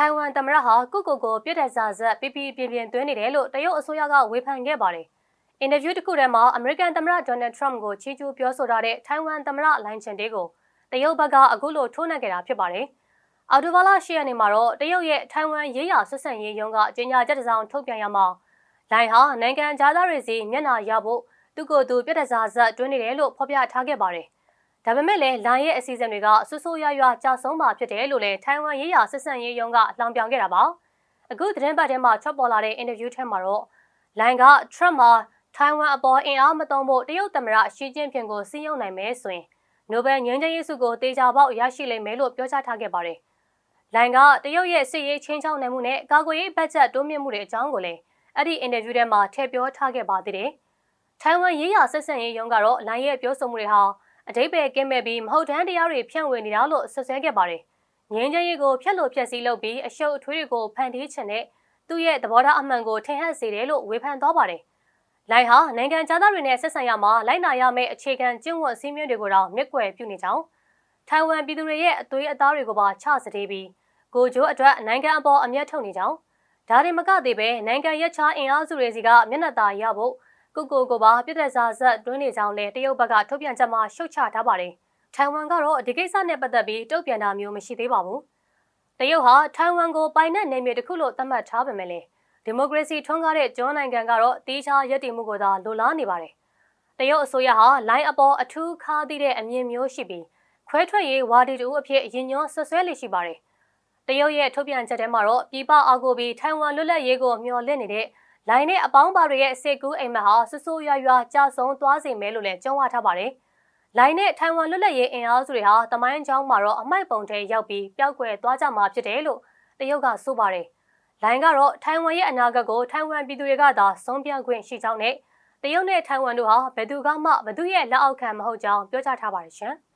ထိုင်ဝမ်သမ္မတဟာကုကုကိုပြစ်တဲ့စာဆက်ပြပြပြင်းပြင်းသွင်းနေတယ်လို့တရုတ်အစိုးရကဝေဖန်ခဲ့ပါတယ်။အင်တာဗျူးတစ်ခုထဲမှာအမေရိကန်သမ္မတဒေါ်နယ်ထရမ့်ကိုချီးကျူးပြောဆိုထားတဲ့ထိုင်ဝမ်သမ္မတလိုင်ချင်တေးကိုတရုတ်ဘက်ကအခုလိုထိုးနှက်ခဲ့တာဖြစ်ပါတယ်။အော်တိုဘာလ10ရက်နေ့မှာတော့တရုတ်ရဲ့ထိုင်ဝမ်ရေးရာဆက်ဆံရေးရုံးကကြေညာချက်တစ်စောင်ထုတ်ပြန်ရမှာလိုင်ဟာနိုင်ငံသားတွေစီမျက်နှာရဖို့သူ့ကိုယ်သူပြစ်တဲ့စာဆက်တွင်းနေတယ်လို့ဖော်ပြထားခဲ့ပါတယ်။ ဒါပေမဲ့လည်းလိုင်ရဲ့အစီအစဉ်တွေကဆူဆူရွရွကြာဆုံးမှာဖြစ်တယ်လို့လည်းထိုင်ဝမ်ရေးရာဆက်ဆံရေးရုံးကအလောင်းပြောင်ခဲ့တာပါ။အခုသတင်းပတ်ထဲမှာထွက်ပေါ်လာတဲ့အင်တာဗျူးထဲမှာတော့လိုင်ကထရမ့်မှာထိုင်ဝမ်အပေါ်အင်အားမသုံးဖို့တရုတ်သမ္မတရှီကျင်းဖျင်ကိုစီးရုံနိုင်မယ်ဆိုရင်နိုဘယ်ငြိမ်းချမ်းရေးဆုကိုတေချာပေါက်ရရှိလိမ့်မယ်လို့ပြောကြားထားခဲ့ပါတယ်။လိုင်ကတရုတ်ရဲ့စစ်ရေးချင်းချောင်းနိုင်မှုနဲ့ကာကွယ်ရေးဘတ်ဂျက်တိုးမြင့်မှုတွေအကြောင်းကိုလည်းအဲ့ဒီအင်တာဗျူးထဲမှာထည့်ပြောထားခဲ့ပါသေးတယ်။ထိုင်ဝမ်ရေးရာဆက်ဆံရေးရုံးကတော့လိုင်ရဲ့ပြောဆိုမှုတွေဟာ အတိတ်ပဲကင်းမဲ့ပြီးမဟုတ်တမ်းတရားတွေဖြန့်ဝေနေတာလို့ဆွဆွဲခဲ့ပါတယ်။ငင်းချင်းရေးကိုဖျက်လို့ဖျက်ဆီးလုပ်ပြီးအရှုပ်အထွေးတွေကိုဖန်တီးချင်တဲ့သူ့ရဲ့သဘောထားအမှန်ကိုထင်ဟပ်စေတယ်လို့ဝေဖန်သွားပါတယ်။လိုင်ဟာနိုင်ငံသားတွေနဲ့ဆက်ဆံရမှာလိုက်နာရမယ့်အခြေခံကျင့်ဝတ်စည်းမျဉ်းတွေကိုတော့မြစ်ကွယ်ပြုနေကြောင်းထိုင်ဝမ်ပြည်သူတွေရဲ့အသွေးအသားတွေကိုပါချစတေးပြီးကိုကျိုးအတွက်နိုင်ငံအပေါ်အမျက်ထုတ်နေကြောင်းဒါတွေမကသေးပဲနိုင်ငံရက်ချအင်အားစုတွေစီကမျက်နှာသာရဖို့ ကုကိုကိုပါပြည့်တဲ့စားဆက်တွင်းနေကြောင်းလဲတရုတ်ဘက်ကထုတ်ပြန်ချက်မှာရှုတ်ချထားပါတယ်။ထိုင်ဝမ်ကတော့ဒီကိစ္စနဲ့ပတ်သက်ပြီးတုံ့ပြန်တာမျိုးမရှိသေးပါဘူး။တရုတ်ဟာထိုင်ဝမ်ကိုပိုင်တဲ့နယ်မြေတစ်ခုလို့သတ်မှတ်ထားပေမဲ့လည်းဒီမိုကရေစီထွန်းကားတဲ့ဂျွန်နိုင်ငံကတော့တီးခြားရည်တည်မှုကိုသာလိုလားနေပါတယ်။တရုတ်အစိုးရဟာလိုင်းအပေါ်အထူးခါးသီးတဲ့အမြင်မျိုးရှိပြီးခွဲထွက်ရေးဝါဒီတူအဖြစ်ရင်ညွှန်းဆွဆွဲလေရှိပါတယ်။တရုတ်ရဲ့ထုတ်ပြန်ချက်ထဲမှာတော့ပြည်ပအာကိုပြီးထိုင်ဝမ်လွတ်လပ်ရေးကိုမျှော်လင့်နေတဲ့ လိုင်းနဲ့အပေါင်းပါတွေရဲ့စေကူးအိမ်မက်ဟာဆဆူရွာရွာကြာဆုံးသွားစေမယ်လို့လည်းကြုံဝထားပါတယ်။လိုင်းနဲ့ထိုင်ဝမ်လွတ်လပ်ရေးအင်အားစုတွေဟာတမိုင်းကျောင်းမှာတော့အမိုက်ပုံထဲရောက်ပြီးပျောက်ကွယ်သွားကြမှာဖြစ်တယ်လို့တရုတ်ကဆိုပါတယ်။လိုင်းကတော့ထိုင်ဝမ်ရဲ့အနာဂတ်ကိုထိုင်ဝမ်ပြည်သူတွေကသာဆုံးဖြတ်ခွင့်ရှိကြောင်းနဲ့တရုတ်နဲ့ထိုင်ဝမ်တို့ဟာဘယ်သူကမှဘယ်သူရဲ့လက်အောက်ခံမဟုတ်ကြောင်းပြောကြားထားပါတယ်ရှင်။